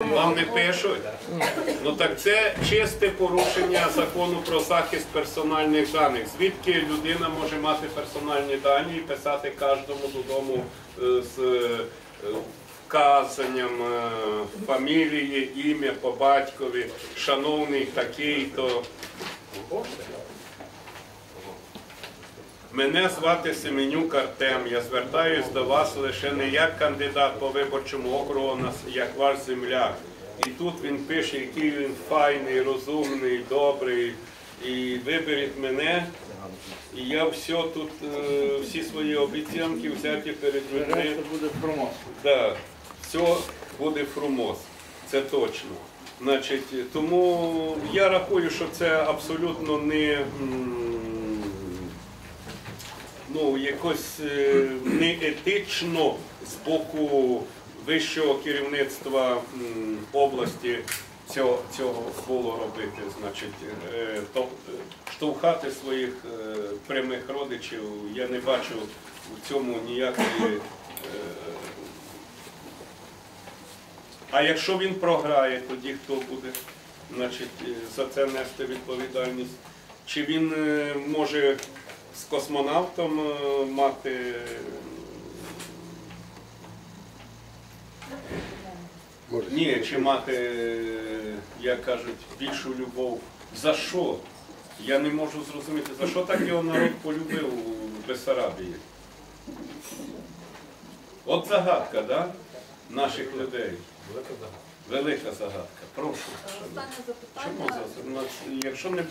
Вам не пишуть? Ну так це чисте порушення закону про захист персональних даних. Звідки людина може мати персональні дані і писати кожному додому е, з е, вказанням е, фамілії, ім'я по батькові, шановний такий-то. Мене звати Семенюк Артем. Я звертаюсь до вас лише не як кандидат по виборчому округу, а як ваш земляк. І тут він пише, який він файний, розумний, добрий. І виберіть мене. І я все тут, е, всі свої обіцянки взяті перед людьми. Решта буде промов. Да, все буде фрумоз, це точно. Значить, тому я рахую, що це абсолютно не, ну, якось е, не з боку вищого керівництва області цього, цього було робити. Значить, е, то, е, штовхати своїх прямих родичів, я не бачу в цьому ніякої. а якщо він програє, тоді хто буде значить, за це нести відповідальність? Чи він може з космонавтом е, мати е, ні, чи мати, е, як кажуть, більшу любов? За що? Я не можу зрозуміти, за що так його народ полюбив у Бесарабії? От загадка, да? Наших людей. Велика загадка. Прошу. Останнє Чому за- Якщо не